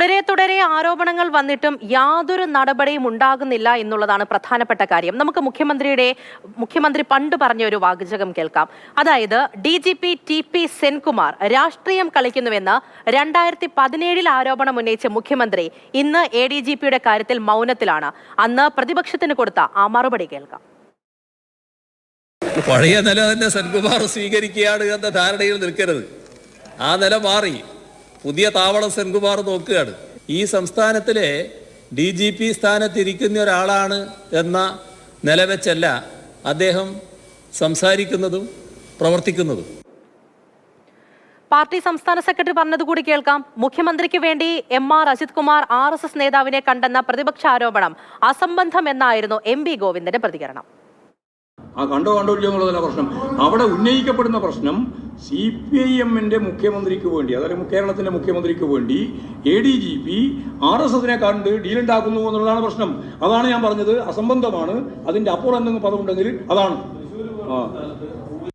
തുടരെ തുടരെ ആരോപണങ്ങൾ വന്നിട്ടും യാതൊരു നടപടിയും ഉണ്ടാകുന്നില്ല എന്നുള്ളതാണ് പ്രധാനപ്പെട്ട കാര്യം. നമുക്ക് മുഖ്യമന്ത്രിയുടെ മുഖ്യമന്ത്രി പണ്ട് പറഞ്ഞ ഒരു വാചകം കേൾക്കാം. അതായത് D G P T P Senkumar രാഷ്ട്രീയം കളിക്കുന്നുവെന്ന് രണ്ടായിരത്തി പതിനേഴിൽ ആരോപണം ഉന്നയിച്ച മുഖ്യമന്ത്രി ഇന്ന് എ ഡി ജി പിയുടെ കാര്യത്തിൽ മൗനത്തിലാണ്. അന്ന് പ്രതിപക്ഷത്തിന് കൊടുത്ത ആ മറുപടി കേൾക്കാം. പഴയ നില തന്നെ സെൻകുമാർ സ്വീകരിക്കുകയാണ് എന്ന ധാരണയിൽ നിൽക്കരുത്. ആ നില മാറി. പുതിയ താവളം സെൻകുമാർ നോക്കുകയാണ്. ഈ സംസ്ഥാനത്തിലെ ഡി ജി പി സ്ഥാനത്തിരിക്കുന്ന ഒരാളാണ് എന്ന നില വെച്ചല്ല അദ്ദേഹം സംസാരിക്കുന്നതും പ്രവർത്തിക്കുന്നതും. പാർട്ടി സംസ്ഥാന സെക്രട്ടറി പറഞ്ഞതുകൂടി കേൾക്കാം. മുഖ്യമന്ത്രിക്ക് വേണ്ടി M R Ajith Kumar R S S നേതാവിനെ കണ്ടെന്ന പ്രതിപക്ഷ ആരോപണം അസംബന്ധം എന്നായിരുന്നു എം പി ഗോവിന്ദന്റെ പ്രതികരണം. ആ കണ്ടോ കണ്ടോ ഇല്ലയോ എന്നുള്ളതല്ല പ്രശ്നം. അവിടെ ഉന്നയിക്കപ്പെടുന്ന പ്രശ്നം സി പി ഐ എമ്മിന്റെ മുഖ്യമന്ത്രിക്ക് വേണ്ടി അതായത് കേരളത്തിന്റെ മുഖ്യമന്ത്രിക്ക് വേണ്ടി A D G P R S എസിനെ കണ്ട് ഡീലുണ്ടാക്കുന്നു എന്നുള്ളതാണ് പ്രശ്നം. അതാണ് ഞാൻ പറഞ്ഞത്. അസംബന്ധമാണ്. അതിന്റെ അപ്പുറം എന്തെങ്കിലും പദമുണ്ടെങ്കിൽ അതാണ്. ആ.